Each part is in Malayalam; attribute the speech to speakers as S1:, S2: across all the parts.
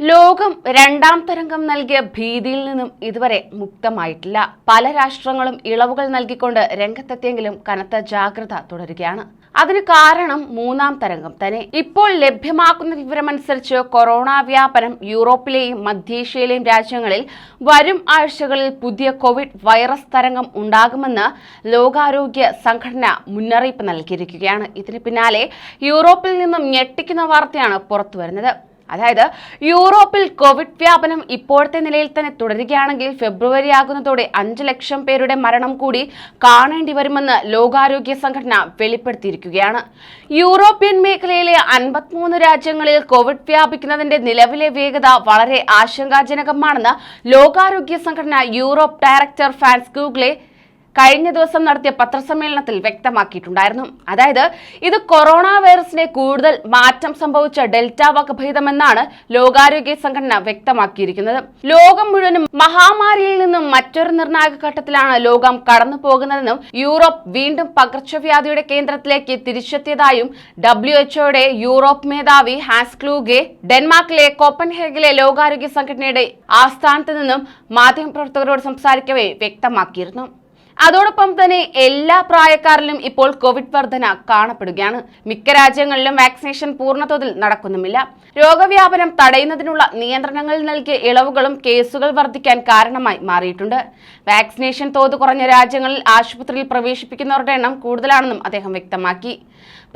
S1: ലോകം രണ്ടാം തരംഗം നൽകിയ ഭീതിയിൽ നിന്നും ഇതുവരെ മുക്തമായിട്ടില്ല. പല രാഷ്ട്രങ്ങളും ഇളവുകൾ നൽകിക്കൊണ്ട് രംഗത്തെത്തിയെങ്കിലും കനത്ത ജാഗ്രത തുടരുകയാണ്. അതിന് കാരണം മൂന്നാം തരംഗം തന്നെ. ഇപ്പോൾ ലഭ്യമാക്കുന്ന വിവരമനുസരിച്ച് കൊറോണ വ്യാപനം യൂറോപ്പിലെയും മധ്യേഷ്യയിലെയും രാജ്യങ്ങളിൽ വരും ആഴ്ചകളിൽ പുതിയ കോവിഡ് വൈറസ് തരംഗം ഉണ്ടാകുമെന്ന് ലോകാരോഗ്യ സംഘടന മുന്നറിയിപ്പ് നൽകിയിരിക്കുകയാണ്. ഇതിന് പിന്നാലെ യൂറോപ്പിൽ നിന്നും ഞെട്ടിക്കുന്ന വാർത്തയാണ് പുറത്തുവരുന്നത്. അതായത് യൂറോപ്പിൽ കോവിഡ് വ്യാപനം ഇപ്പോഴത്തെ നിലയിൽ തന്നെ തുടരുകയാണെങ്കിൽ ഫെബ്രുവരി ആകുന്നതോടെ അഞ്ച് ലക്ഷം പേരുടെ മരണം കൂടി കാണേണ്ടി വരുമെന്ന് ലോകാരോഗ്യ സംഘടന വെളിപ്പെടുത്തിയിരിക്കുകയാണ്. യൂറോപ്യൻ മേഖലയിലെ അൻപത്തിമൂന്ന് രാജ്യങ്ങളിൽ കോവിഡ് വ്യാപിക്കുന്നതിന്റെ നിലവിലെ വേഗത വളരെ ആശങ്കാജനകമാണെന്ന് ലോകാരോഗ്യ സംഘടന യൂറോപ്പ് ഡയറക്ടർ ഫാൻസ് ഗൂഗ്ലെ കഴിഞ്ഞ ദിവസം നടത്തിയ പത്രസമ്മേളനത്തിൽ വ്യക്തമാക്കിയിട്ടുണ്ടായിരുന്നു. അതായത് ഇത് കൊറോണ വൈറസിനെ കൂടുതൽ മാറ്റം സംഭവിച്ച ഡെൽറ്റ വകഭേദമെന്നാണ് ലോകാരോഗ്യ സംഘടന വ്യക്തമാക്കിയിരിക്കുന്നത്. ലോകം മുഴുവനും മഹാമാരിയിൽ നിന്നും മറ്റൊരു നിർണായക ഘട്ടത്തിലാണ് ലോകം കടന്നു പോകുന്നതെന്നും യൂറോപ്പ് വീണ്ടും പകർച്ചവ്യാധിയുടെ കേന്ദ്രത്തിലേക്ക് തിരിച്ചെത്തിയതായും ഡബ്ല്യു എച്ച്ഒയുടെ യൂറോപ്പ് മേധാവി ഹാസ്ക്ലൂഗെ ഡെൻമാർക്കിലെ കോപ്പൻഹേഗിലെ ലോകാരോഗ്യ സംഘടനയുടെ ആസ്ഥാനത്ത് നിന്നും മാധ്യമപ്രവർത്തകരോട് സംസാരിക്കവേ വ്യക്തമാക്കിയിരുന്നു. അതോടൊപ്പം തന്നെ എല്ലാ പ്രായക്കാരിലും ഇപ്പോൾ കോവിഡ് വർധന കാണപ്പെടുകയാണ്. മിക്ക രാജ്യങ്ങളിലും വാക്സിനേഷൻ പൂർണതോതിൽ നടക്കുന്നുമില്ല. രോഗവ്യാപനം തടയുന്നതിനുള്ള നിയന്ത്രണങ്ങൾ നൽകിയ ഇളവുകളും കേസുകൾ വർദ്ധിക്കാൻ കാരണമായി മാറിയിട്ടുണ്ട്. വാക്സിനേഷൻ തോത് കുറഞ്ഞ രാജ്യങ്ങളിൽ ആശുപത്രിയിൽ പ്രവേശിപ്പിക്കുന്നവരുടെ എണ്ണം കൂടുതലാണെന്നും അദ്ദേഹം വ്യക്തമാക്കി.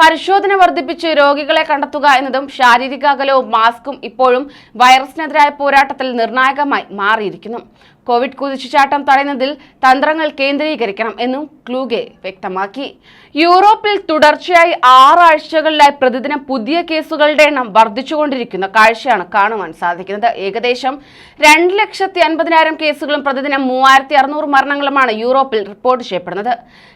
S1: പരിശോധന വർദ്ധിപ്പിച്ച് രോഗികളെ കണ്ടെത്തുക എന്നതും ശാരീരിക അകലവും മാസ്കും ഇപ്പോഴും വൈറസിനെതിരായ പോരാട്ടത്തിൽ നിർണായകമായി മാറിയിരിക്കുന്നു. കോവിഡ് കുതിച്ചുചാട്ടം തടയുന്നതിൽ തന്ത്രങ്ങൾ കേന്ദ്രീകരിക്കണം എന്നും ക്ലൂഗെ വ്യക്തമാക്കി. യൂറോപ്പിൽ തുടർച്ചയായി ആറാഴ്ചകളിലായി പ്രതിദിനം പുതിയ കേസുകളുടെ എണ്ണം വർദ്ധിച്ചുകൊണ്ടിരിക്കുന്ന കാഴ്ചയാണ് കാണുവാൻ സാധിക്കുന്നത്. ഏകദേശം രണ്ട് ലക്ഷത്തി അൻപതിനായിരം കേസുകളും പ്രതിദിനം മൂവായിരത്തി അറുന്നൂറ് മരണങ്ങളുമാണ് യൂറോപ്പിൽ റിപ്പോർട്ട് ചെയ്യപ്പെടുന്നത്.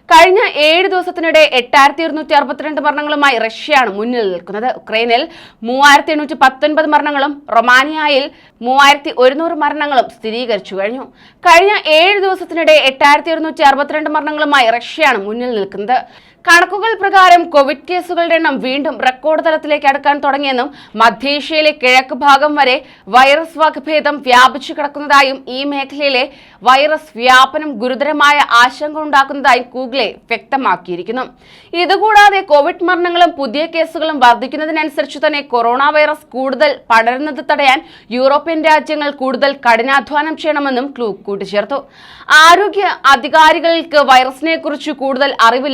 S1: കഴിഞ്ഞ ഏഴ് ദിവസത്തിനിടെ എട്ടായിരത്തി ഇരുന്നൂറ്റി അറുപത്തിരണ്ട് മരണങ്ങളുമായി റഷ്യയാണ് മുന്നിൽ നിൽക്കുന്നത്. ഉക്രൈനിൽ മൂവായിരത്തി എണ്ണൂറ്റി പത്തൊൻപത് മരണങ്ങളും റൊമാനിയയിൽ മൂവായിരത്തി ഒരുന്നൂറ് മരണങ്ങളും സ്ഥിരീകരിച്ചു കഴിഞ്ഞു. കഴിഞ്ഞ ഏഴ് ദിവസത്തിനിടെ എട്ടായിരത്തി ഇരുന്നൂറ്റി അറുപത്തിരണ്ട് മരണങ്ങളുമായി റഷ്യയാണ് മുന്നിൽ നിൽക്കുന്നത്. കണക്കുകൾ പ്രകാരം കോവിഡ് കേസുകളുടെ എണ്ണം വീണ്ടും റെക്കോർഡ് തലത്തിലേക്ക് അടുക്കാൻ തുടങ്ങിയെന്നും മധ്യേഷ്യയിലെ കിഴക്ക് ഭാഗം വരെ വൈറസ് വകഭേദം വ്യാപിച്ചു കിടക്കുന്നതായും ഈ മേഖലയിലെ വൈറസ് വ്യാപനം ഗുരുതരമായ ആശങ്ക ഉണ്ടാക്കുന്നതായും ഗൂഗിളെ വ്യക്തമാക്കിയിരിക്കുന്നു. ഇതുകൂടാതെ കോവിഡ് മരണങ്ങളും പുതിയ കേസുകളും വർദ്ധിക്കുന്നതിനനുസരിച്ച് തന്നെ കൊറോണ വൈറസ് കൂടുതൽ പടരുന്നത് തടയാൻ യൂറോപ്യൻ രാജ്യങ്ങൾ കൂടുതൽ കഠിനാധ്വാനം ചെയ്യണമെന്നും ക്ലൂ കൂട്ടിച്ചേർത്തു. ആരോഗ്യ അധികാരികൾക്ക് വൈറസിനെ കുറിച്ച് കൂടുതൽ അറിവ്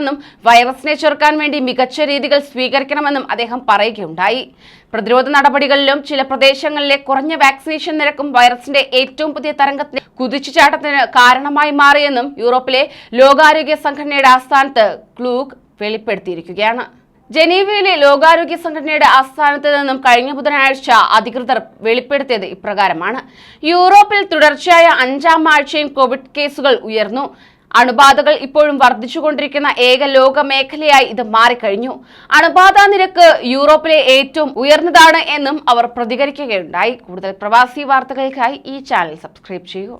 S1: ലഭിക്കേണ്ടതുണ്ടെന്നും വൈറസിനെ ചെറുക്കാൻ വേണ്ടി മികച്ച രീതികൾ സ്വീകരിക്കണമെന്നും അദ്ദേഹം പറയുകയുണ്ടായി. പ്രതിരോധ നടപടികളിലും ചില പ്രദേശങ്ങളിലെ കുറഞ്ഞ വാക്സിനേഷൻ നിരക്കും വൈറസിന്റെ ഏറ്റവും പുതിയ തരംഗത്തിന് കുതിച്ചുചാട്ടത്തിന് കാരണമായി മാറിയെന്നും യൂറോപ്പിലെ ലോകാരോഗ്യ സംഘടനയുടെ ആസ്ഥാനത്ത് ക്ലൂക്ക് വെളിപ്പെടുത്തിയിരിക്കുകയാണ്. ജനീവയിലെ ലോകാരോഗ്യ സംഘടനയുടെ ആസ്ഥാനത്ത് നിന്നും കഴിഞ്ഞ ബുധനാഴ്ച അധികൃതർ വെളിപ്പെടുത്തിയത് ഇപ്രകാരമാണ്. യൂറോപ്പിൽ തുടർച്ചയായ അഞ്ചാം ആഴ്ചയും കോവിഡ് കേസുകൾ ഉയർന്നു. അണുബാധകൾ ഇപ്പോഴും വർദ്ധിച്ചുകൊണ്ടിരിക്കുന്ന ഏക ലോക മേഖലയായി ഇത് മാറിക്കഴിഞ്ഞു. അണുബാധ നിരക്ക് യൂറോപ്പിലെ ഏറ്റവും ഉയർന്നതാണ് എന്നും അവർ പ്രതികരിക്കുകയുണ്ടായി. കൂടുതൽ പ്രവാസി വാർത്തകൾക്കായി ഈ ചാനൽ സബ്സ്ക്രൈബ് ചെയ്യൂ.